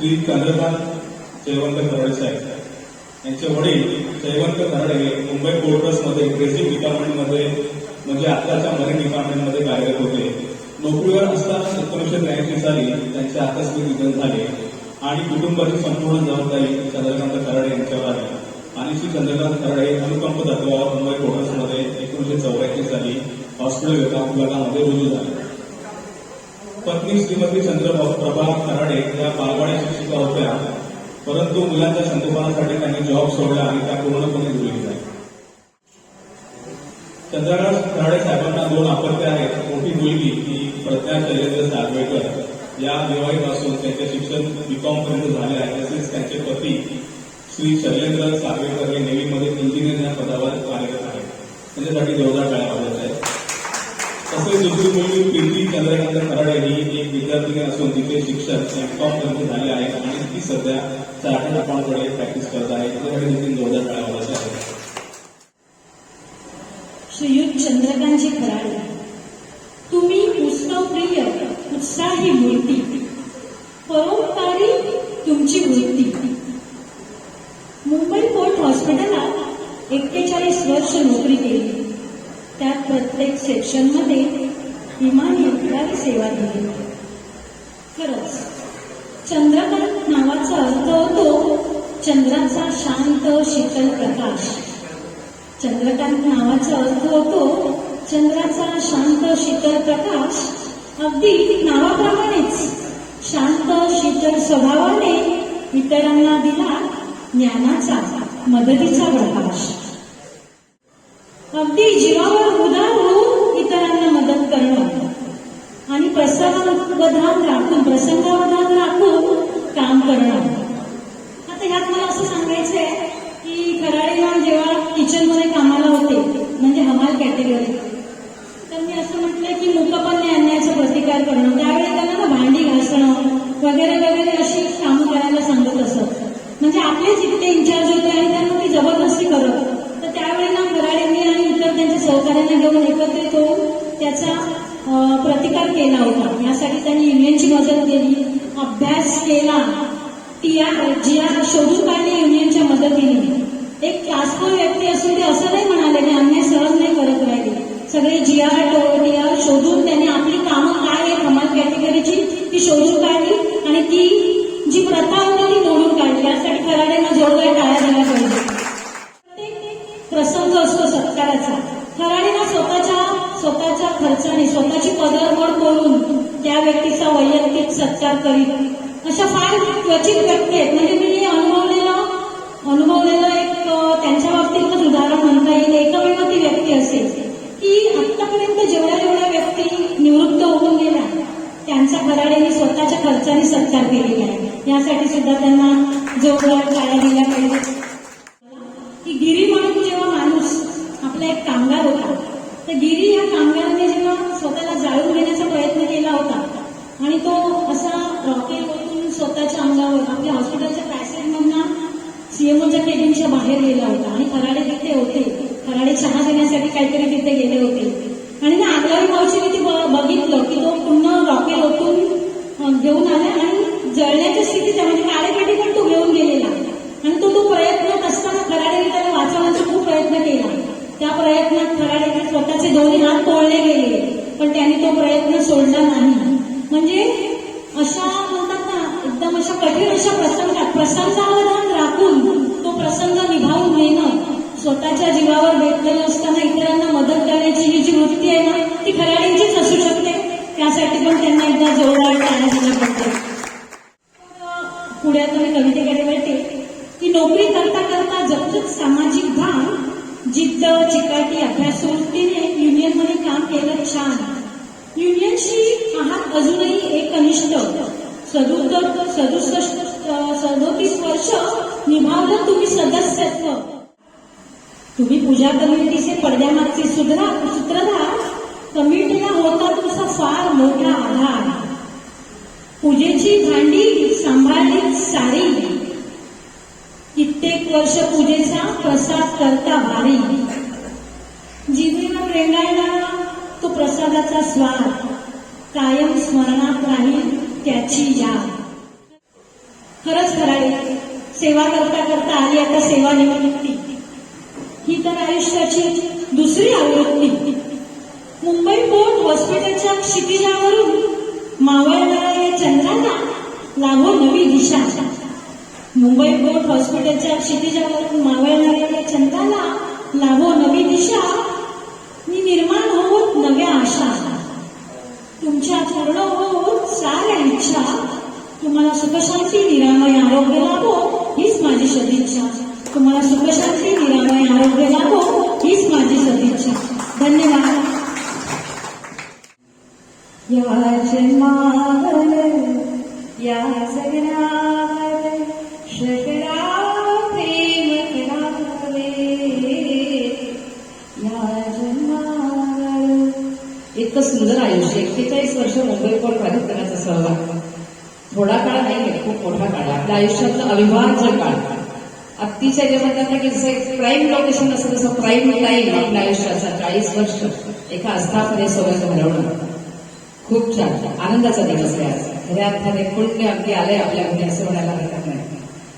श्री चंद्रकांत जयवंत कराडे साहेब. यांचे वडील जयवंत कराडे हे मुंबई पोर्टर्समध्ये ट्रस्टमध्ये ड्रेसिंग डिपार्टमेंटमध्ये म्हणजे आत्ताच्या मरीन डिपार्टमेंटमध्ये कार्यरत होते. नोकरीवर असताना एकोणीसशे त्र्याऐंशी साली त्यांचे आकस्मिक निधन झाले आणि कुटुंबाची संपूर्ण जबाबदारी चंद्रकांत कराडे यांच्यावर आली. आणि श्री चंद्रकांत कराडे अनुकंप तत्वावर मुंबई पोर्टर्समध्ये एकोणीसशे चौऱ्याऐंशी साली हॉस्पिटल विभागामध्ये रुजू झाले. पत्नी श्रीमती चंद्रभाऊ प्रभा कराडे या बालवाड्या शिक्षिका होत्या. परंतु मुलांच्या संगोपनासाठी त्यांनी जॉब सोडला आणि त्या पूर्णपणे दूर गेल्या. चंद्रकांत कराडे साहेबांना दोन अपत्य आहेत. मोठी मुलगी ही प्रज्ञा शैलेंद्र सागवेकर या दिवाळीपासून त्यांचे शिक्षण बीकॉम पर्यंत झाले आहे. तसेच त्यांचे पती श्री शैलेंद्र सागवेकर हे नेव्हीमध्ये इंजिनियर या पदावर कार्यरत आहेत. त्यांच्यासाठी जोरदार टाळ्या वाजत आहेत. तसेच दुसरी मुलगी विद्यार्थी असून तिथे शिक्षक एमकॉम पर्यंत झाले आहेत आणि ती सध्या चार्टर्ड अकाउंटकडे प्रॅक्टिस करत आहे त्यासाठी देखील जोरदार टाळ्या वाजत श्रीयुत चंद्रकांतजी खराडे तुम्ही उत्सवप्रिय उत्साही मूर्ती परोपकारी तुमची वृत्ती मुंबई पोर्ट हॉस्पिटलात एक्केचाळीस वर्ष नोकरी केली. त्यात प्रत्येक सेक्शनमध्ये इमानदारी सेवा दिली. शांत शीतल प्रकाश चंद्रकांत नावाचा अर्थ होतो चंद्राचा शांत शीतल प्रकाश अगदी नावाप्रमाणेच. शांत शीतल स्वभावाने इतरांना दिला ज्ञानाचा मदतीचा प्रकाश. अगदी जीवावर उदार होऊन इतरांना मदत करणं. आणि प्रसंगावधान राखून प्रसंगावधान राखून काम करणं. वगैरे वगैरे अशी कामं करायला सांगत असत. म्हणजे आपलेच इथले इन्चार्ज होते आणि त्यांना ती जबरदस्ती करत. तर त्यावेळी ना खराडेंनी आणि इतर त्यांच्या सहकार्यांना घेऊन एकत्रित होऊन त्याचा प्रतिकार केला होता. यासाठी त्यांनी युनियनची मदत केली अभ्यास केला. टीआर जी आर शोधून काढली युनियनच्या मदतीने. एक क्लासफुल व्यक्ती असून ते असं नाही म्हणाले मी अन्याय सहज नाही करत राहिले. सगळे जी आर टी आर शोधून त्यांनी आपली कामं काय आहे कमाल कॅटेगरीची ती शोधून काढली. आणि ती जी प्रथा होती ती मोडून काढली. यासाठी खराडेनं जोरदार टाळ्या दिल्या पाहिजे प्रत्येक प्रसंग असतो सत्काराचा. खराडीनं स्वतःच्या स्वतःच्या खर्चाने स्वतःची पदरमोड करून त्या व्यक्तीचा वैयक्तिक सत्कार करीत. अशा फार क्वचित व्यक्ती आहेत. म्हणजे मी अनुभवलेलं अनुभवलेलं एक त्यांच्या बाबतीतच उदाहरण म्हणता येईल. एकमेव ती व्यक्ती असेल. की आतापर्यंत जेवढ्या जेवढ्या व्यक्ती निवृत्त त्यांचा घराड्यांनी स्वतःच्या खर्चाने सत्कार केलेला आहे यासाठी सुद्धा त्यांना जोरदार काळ्या दिल्या पाहिजे जिद्द चिकाटी अभ्यास वृत्तीने युनियनमध्ये काम केलं छान. युनियनशी आहात अजूनही एक अनिष्ट सदुत्तर सदुसष्ट सदोतीस वर्ष निभावलं तुम्ही सदस्यत्व. तुम्ही पूजा कमिटीचे पडद्यामागचे सुधरा सूत्रधार कमिटीला होता तुमचा फार मोठा आधार. पूजेची भांडी सांभाळली सारी वर्ष पूजेचा प्रसाद करता भारी. जीवेवर रेंगायला तो प्रसादाचा स्वाद. कायम स्मरणात राहील त्याची याद. खरंच खराडी सेवा करता करता आली आता सेवा निवडणुकी ही तर आयुष्याची हॉस्पिटलच्या क्षितिजावरून मावळ आनंदाचा दिवस आहे आज. खऱ्या अर्थाने अगदी आलंय आपल्या घरी असं म्हणायला हरकत नाही.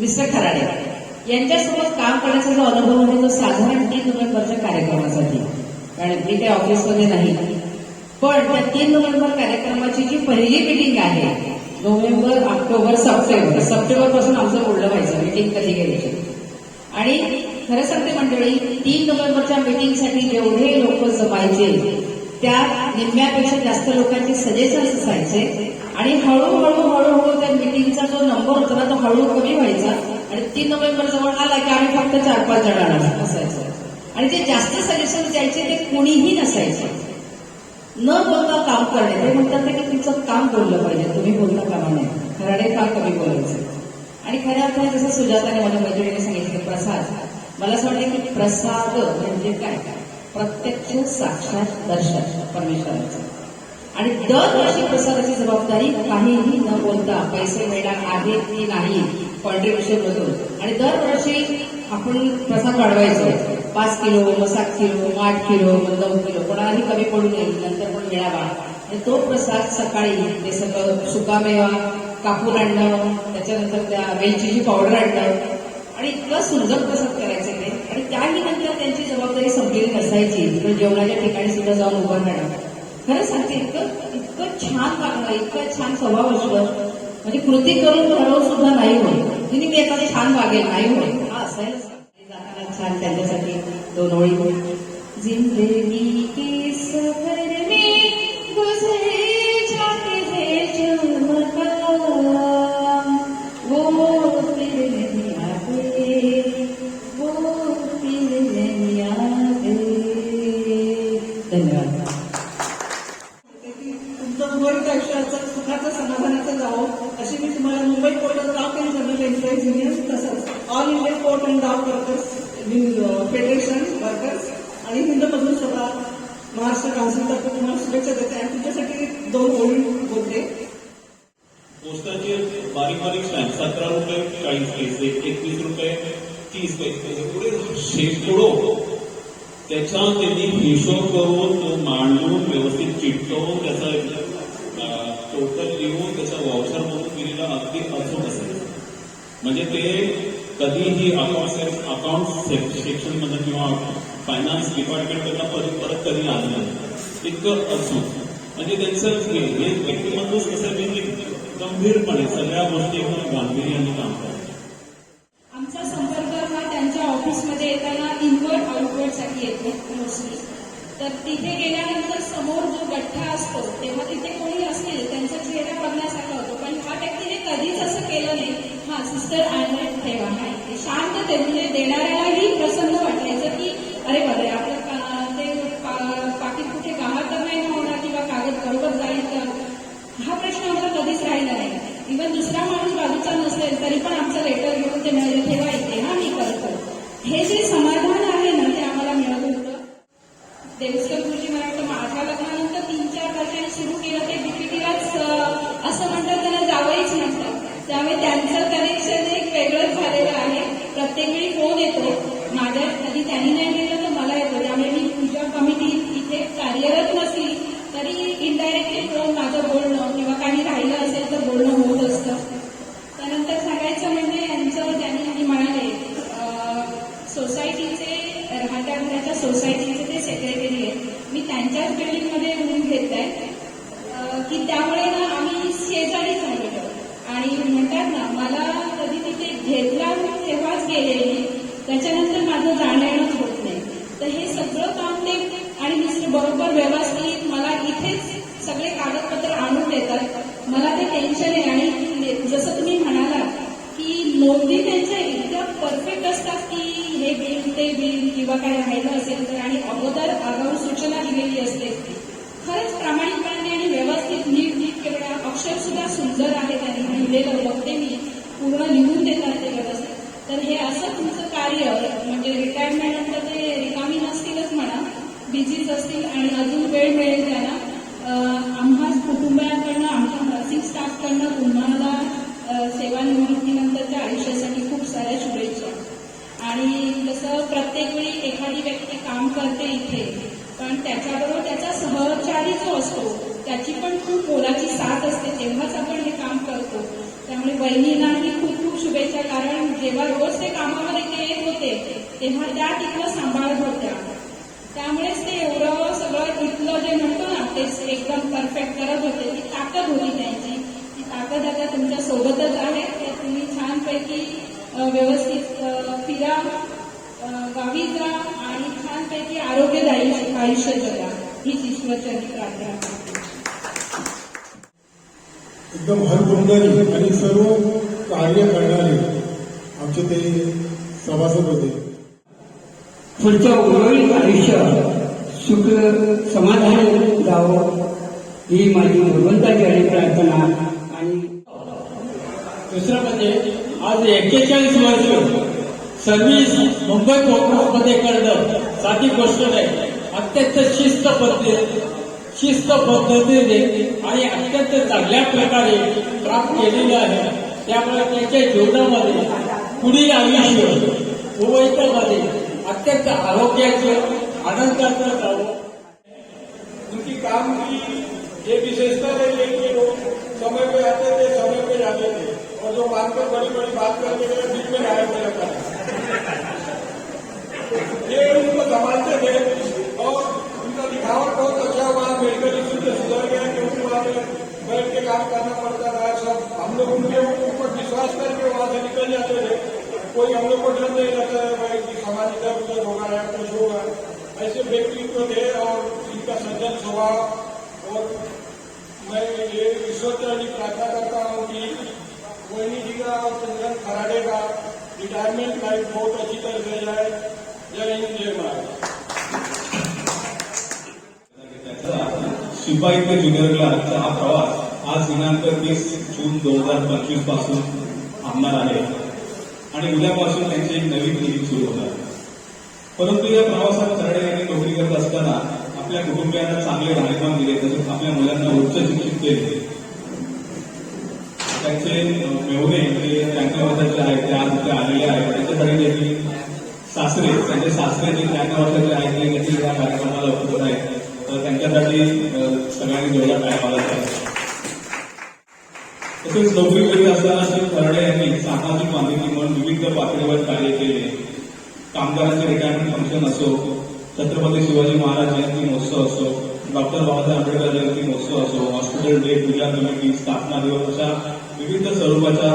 मिस्टर खराडे यांच्यासोबत काम करण्याचा जो अनुभव आहे तो साधारण तीन नोव्हेंबरच्या कार्यक्रमासाठी. कारण मी काही ऑफिसमध्ये नाही. पण त्या तीन नोव्हेंबर कार्यक्रमाची जी पहिली मिटिंग आहे नोव्हेंबर ऑक्टोबर सप्टेंबर सप्टेंबरपासून आमचं बोलणं व्हायचं मिटिंग कधी घ्यायची? आणि खरं सांगते मंडळी तीन नोव्हेंबरच्या मिटिंगसाठी जेवढे लोक जमायचे त्या निम्म्यापेक्षा जास्त लोकांचे सजेशन्स असायचे आणि हळूहळू हळूहळू त्या मिटिंगचा जो नंबर होता ना तो हळू कमी व्हायचा. आणि तीन नोव्हेंबर जवळ आला की आम्ही फक्त चार पाच जणांना असायचं. आणि जे जास्त सजेशन द्यायचे ते कुणीही नसायचे. न बोलता काम करणे. ते म्हणतात ना की तुमचं काम बोललं पाहिजे. तुम्ही बोलता कामा नाही खराडे फार कमी बोलायचं. आणि खऱ्या अर्थाने जसं सुजाताने मला मैत्रिणीने सांगितले प्रसाद मला असं वाटतं की प्रसाद म्हणजे काय? प्रत्यक्ष साक्षात दर्शन परमेश्वराचं. आणि दरवर्षी प्रसादाची जबाबदारी काहीही न बोलता पैसे मिळणार आहेत की नाही कॉन्ट्रीब्युशन मधून आणि दरवर्षी आपण प्रसाद वाढवायचो. पाच किलो मग सात किलो मग आठ किलो मग नऊ किलो कोणालाही कमी पडू नये नंतर पण मिळावा. आणि तो प्रसाद सकाळी ते सगळं सुकामेवा कापूर आणणं त्याच्यानंतर त्या वेलचीची पावडर आणणं. आणि इतकं सुंदर प्रसाद करायचे ते. आणि त्याही नंतर त्यांची जबाबदारी संपलेली नसायची. तर जेवणाच्या ठिकाणी सुद्धा जाऊन उभं राहणार खरं सांगते इतकं इतकं छान वागणं इतकं छान स्वभाव असणं म्हणजे कृती करून ठरवून सुद्धा नाही होय तिने मी एखादं छान वागेल नाही होय हा असायलाच. जाताना छान त्यांच्यासाठी दोन ओळी. जिंदगी म्हणजे ते कधीही अकाउंट अकाउंट सेक्शनमध्ये किंवा फायनान्स डिपार्टमेंट परत परत कधी आलं नाही. इतकं अचूक म्हणजे त्यांचं हे व्यक्तिमत्वच कसं आहे म्हणजे गंभीरपणे सगळ्या गोष्टी एकदम गांभीर्याने काम करतात. आमचा संपर्क हा त्यांच्या ऑफिसमध्ये येताना इनवर्ड आउटवर्डसाठी येतो मोस्टली तर तिथे गेल्यानंतर समोर जो गठ्ठा असतो तेव्हा तिथे कोणी बिल किंवा काय राहिलं असेल तर आणि अगोदर आगाऊ सूचना दिलेली असते. खरंच प्रामाणिकपणे आणि व्यवस्थित नीट नीट केवढ्या अक्षर सुद्धा सुंदर आहे त्यांनी लिहिलेलं बघते मी पूर्ण लिहून देतात ते व्यवस्थित तर हे असं तुमचं कार्य म्हणजे रिटायरमेंट नंतर ते रिकामी नसतीलच म्हणा बिझीच असतील आणि अजून वेळ मिळेल त्यांना अं, आम्हा कुटुंबियांकडनं आमच्या नर्सिंग स्टाफकडनं तुम्हाला अं, सेवानिवृत्तीनंतरच्या आयुष्यासाठी खूप साऱ्या शुभेच्छा आणि कसं प्रत्येक वेळी एखादी व्यक्ती काम करते इथे पण त्याच्याबरोबर त्याचा सहचारी जो असतो त्याची पण खूप मोलाची साथ असते तेव्हाच आपण हे काम करतो त्यामुळे बहिणींनाही खूप खूप शुभेच्छा. कारण जेव्हा रोज ते कामावर इथे येत होते तेव्हा त्या तिथलं सांभाळत होत्या. त्यामुळेच ते एवढं सगळं इथलं जे म्हणतो ना ते एकदम परफेक्ट करत होते. ती ताकद होती त्यांची. ती ताकद आता तुमच्या सोबतच आहे. तर तुम्ही छानपैकी व्यवस्थित फिरा गावी जा आणि छानपैकी आरोग्यदायी आयुष्य जगा. हीच ईश्वरचरणी प्रार्थना. एकदम हरभंगारी आणि सर्व कार्य करणारे आमचे ते सभासद होते. पुढचं उर्वरित आयुष्य सुख समाधान जावं ही माझी भगवंताची आणि प्रार्थना आणि दुसरं म्हणजे आज एक्केचाळीस वर्ष सर्व्हिस मुंबई कोर्टामध्ये करणं साधी गोष्ट नाही. अत्यंत शिस्त पद्धती शिस्त पद्धतीने आणि अत्यंत चांगल्या प्रकारे काम केलेलं आहे. त्यामुळे त्यांच्या जीवनामध्ये पुढील आयुष्य मुंबईमध्ये अत्यंत आरोग्याचं आनंदाचं जावं. उनकी काम की ये विशेषता रही है कि वो समय पे आते थे समय पे जाते थे और जो बात पर बड़ी बड़ी बात करके गए बीच में गायब हो जाता ये उनको संभालते थे और उनका दिखावट बहुत अच्छा मेडिकल इश्यू से सुधर गया क्योंकि वहाँ पे बैठ के काम करना पड़ता था। सब हम लोग उनके ऊपर विश्वास करके वहाँ से निकल जाते थे कोई हम लोग को डर नहीं रहता है भाई कि समाज इधर उधर होगा या कुछ होगा। ऐसे व्यक्तित्व थे और इनका सज्जन स्वभाव और मैं ये ईश्वर चरणी प्रार्थना करता हूँ कि मोहिनी जी का और चंद्रन खराडे का रिटायरमेंट लाइफ बहुत अच्छी तरह से जाए। जय हिंद, जय भारत। शिपाई ते ज्युनियर क्लासचा हा प्रवास आज दिनांक तीस जून दोन हजार पंचवीसपासून थांबणार आहे. आणि उद्यापासून त्यांची एक नवीन लिहिली सुरू होणार. परंतु या प्रवासात खराडे यांनी नोकरी करत असताना आपल्या कुटुंबियांना चांगले राहणीमान दिले तसेच आपल्या मुलांना उच्च शिक्षित केले. त्यांचे अ, मेहुणे ते वर्षाचे आहेत ते आज इथे आलेले आहेत. त्यांच्यासाठी त्यांनी सासरे त्यांचे सासरे जे त्र्याण्णव वर्षाचे आहेत ते देखील या कार्यक्रमाला उपस्थित आहेत. त्यांच्यासाठी सगळ्यांनी जेवढा टाईम आला तसेच नोकरी करीत असताना श्री खरडे यांनी सामाजिक बांधिलकी म्हणून विविध पातळीवर कार्य केले. कामगारांचे रिटायरमेंट फंक्शन असो छत्रपती शिवाजी महाराज जयंती महोत्सव असो डॉक्टर बाबासाहेब आंबेडकर जयंती महोत्सव असो हॉस्पिटल डे पूजा कमिटी स्थापना दिवस अशा विविध स्वरूपाच्या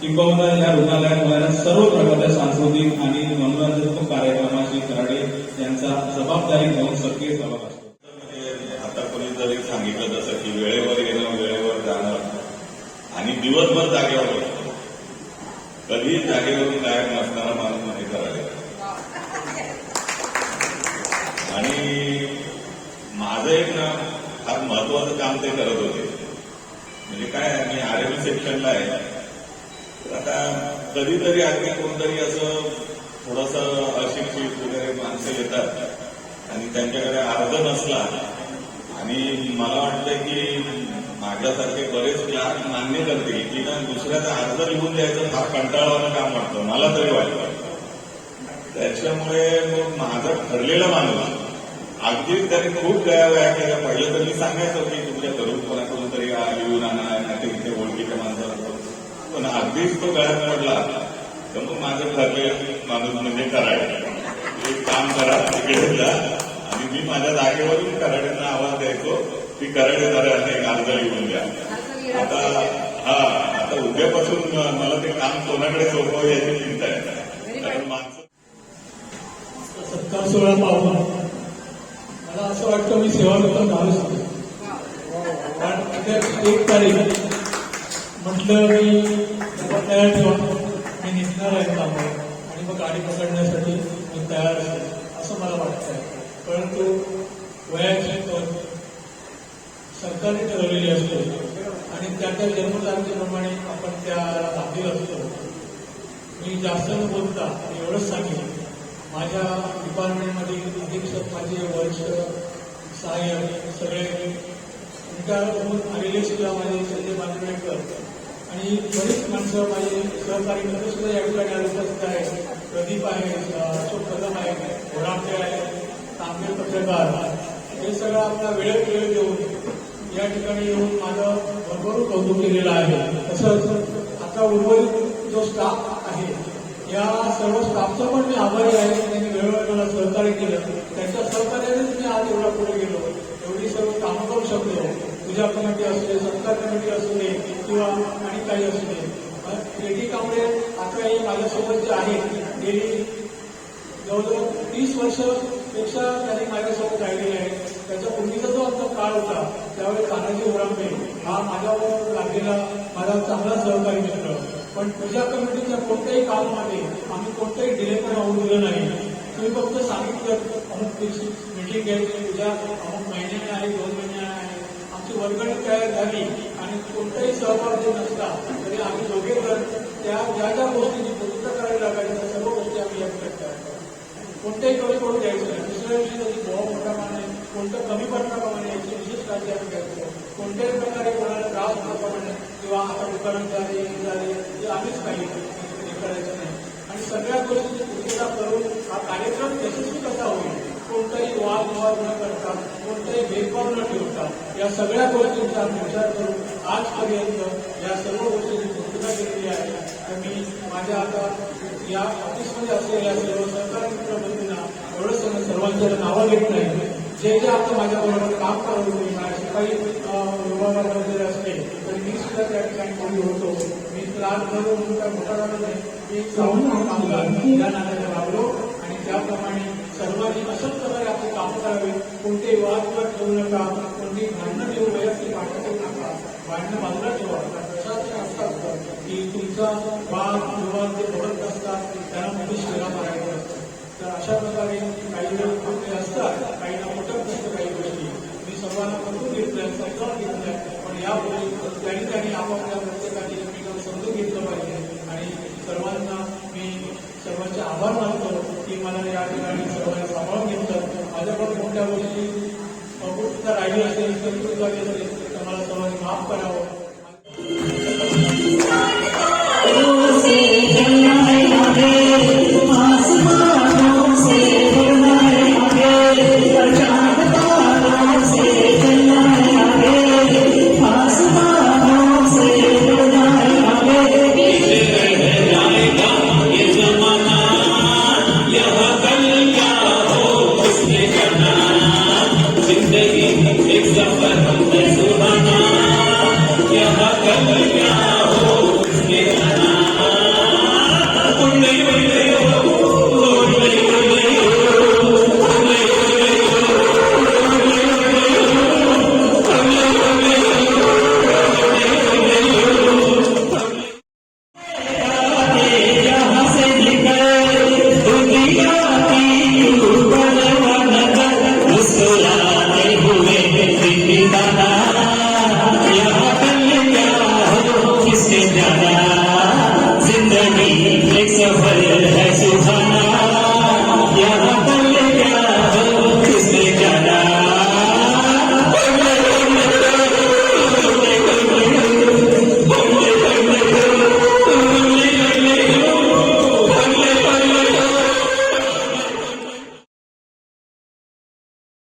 किंबहुना या रुग्णालयात होणाऱ्या सर्व प्रकारच्या सांस्कृतिक आणि मनोरंजनात्मक कार्यक्रमाशी खराडे यांचा जबाबदारी घेऊन सक्रिय सहभाग असतो म्हणजे आता कोणी जरी सांगितलं जसं की वेळेवर येणं वेळेवर जाणं आणि दिवसभर जागेवर कधीही कधी जागेवरून गायब नसताना माणूस नाही करायला आणि माझं एक ना फार महत्वाचं काम ते करत होते. म्हणजे काय मी आर एम सेक्शनला आहे. आता कधीतरी अगदी कोणतरी असं थोडंसं अशिक्षित वगैरे माणसं येतात आणि त्यांच्याकडे अर्ज नसला आणि मला वाटतं की माझ्यासारखे बरेच क्लार्क मान्य करतील की ना दुसऱ्याचा अर्ज लिहून द्यायचं फार कंटाळवानं काम वाटतं. मला तरी वाटतं. त्याच्यामुळे मग माझा ठरलेला माणूस अगदीच त्याने खूप गया वया केल्या. पहिलं तर मी सांगायचं की तुमच्या घरून कोणाकडून तरी येऊन आणा नाही इथे ओळखीच्या माणसाला पण अगदीच तो गळ्यात पडला तर मग माझं ठरलेलं माणूस म्हणजे करायला एक काम करा तिकडे जा. मी माझ्या जागेवरून कराड्यांना आवाज द्यायचो की कराडे जरा एक अर्ज लिहून द्या. आता हा आता उद्यापासून मला ते काम कोणाकडे सोपवावं याची चिंता आहे. कारण माणसं सत्कार सोहळा पाहून मला असं वाटतं मी सेवादत्त झालोच नाही. कारण एक तारीख म्हटलं मी तयार ठेवा मी निघणार आहे कामावर आणि मग गाडी पकडण्यासाठी मी तयार असेल असं मला वाटतंय परंतु वयाची तर सरकारने ठरवलेली असते आणि जन्मतारखेप्रमाणे आपण त्याला बांधील असतो. मी जास्त न बोलता एवढंच सांगेन माझ्या डिपार्टमेंटमध्ये अधीक्षक माझे वरिष्ठ सहाय्यक सगळे उलट्याहून आलेले सुद्धा माझे संजय बांधवेकर आणि बरीच माणसं माझे सहकारी मित्र सुद्धा या ठिकाणी आज उपस्थित आहेत. प्रदीप आहे अशोक कदम आहे घोडामटे आहे तांबे पत्रकार. हे सगळं आपला वेळेत वेळ देऊन या ठिकाणी येऊन माझं भरभरून कौतुक केलेलं आहे. तसंच आता उर्वरित जो स्टाफ आहे या सर्व स्टाफचं पण मी आभारी आहे. त्यांनी वेळोवेळी मला सहकार्य केलं. त्यांच्या सहकार्यानेच मी आज एवढा पुढे गेलो. एवढी सर्व कामं करू शकलो. पूजा कमिटी असू दे सत्कार कमिटी असू दे किंवा आणि काही असू दे. पेटी कांबळे आता माझ्यासोबत जे आहेत गेली जवळजवळ तीस वर्षपेक्षा त्यांनी माझ्यासोबत राहिलेले आहे त्याच्या पूर्वीचा जो आमचा काळ होता त्यावेळी तानाजी ओरांबे हा माझ्यावर लागलेला माझा चांगला सहकारी मित्र. पण पूजा कमिटीच्या कोणत्याही कामामध्ये आम्ही कोणतंही डिले पण होऊ दिलं नाही. तुम्ही फक्त सांगितलं अमुक मिटिंग घ्यायची पूजा अमुक महिन्याने आहे दोन महिन्याने आहे. आमची वर्गणी तयार झाली आणि कोणताही सहभाग जे नसता तरी आम्ही दोघे जर त्या ज्या ज्या गोष्टीची पूर्तता करावी लागायची त्या सर्व गोष्टी आम्ही या करतो. कोणत्याही कमी करून द्यायचं नाही. दुसऱ्या दिवशी त्याची भाव मोठा माने कोणतं कमी पडण्याप्रमाणे याची विशेष काळजी आम्ही घ्यायचो कोणत्याही प्रकारे कोणाला त्रास होण्याप्रमाणे किंवा आता दुकानात झाले हे झाले हे आम्हीच पाहिजे हे करायचं नाही. आणि सगळ्या गोष्टी पूर्तता करून हा कार्यक्रम यशस्वी कसा होईल कोणताही वाद विवाद न करता कोणताही भेदभाव न ठेवता या सगळ्या गोष्टींचा आम्ही विचार करून आजपर्यंत या सर्व गोष्टींची पूर्तता केलेली आहे. तर मी माझ्या आता या ऑफिसमध्ये असलेल्या सर्व सरकारी मित्रबंधूंना एवढंच सर्वांच्या नावं घेत नाही. जे जे आता माझ्याबरोबर काम करत होते माझ्या काही विभागामध्ये असते तर मी सुद्धा त्या ठिकाणी कोणी होतो. मी त्रास झालो म्हणून काय मोठा झालो नाही. मी एक सामान्य कामगार या नात्याने वागलो. आणि त्याप्रमाणे सर्वांनी अशाच प्रकारे आपले काम करावे. कोणते वाद वाद ठेवू नका कोणती भांडणं देऊ वैयक्तिक भांडणं ठेवू नका. भांडणं बाजूला ठेवा. प्रशासन असं असतं की तुमचा वाद विवाद जे बघत असतात त्यांना मोठी शिरा मारायचं असतं तर अशा प्रकारे काही वेळ गोष्टी असतात काही ना पटत नसतं काही गोष्टी मी सर्वांना समजून घेतलंय समजावून घेतलंय पण या आपापल्या प्रत्येकाने एकमेकांना समजून घेतलं पाहिजे. आणि सर्वांना मी सर्वांचे आभार मानतो की मला या ठिकाणी सर्वांना सांभाळून घेतलं. माझ्याकडून कोणत्या गोष्टी अपूर्तता राहिली असेल कमी झाली असेल तर मला सर्वांनी माफ करावं.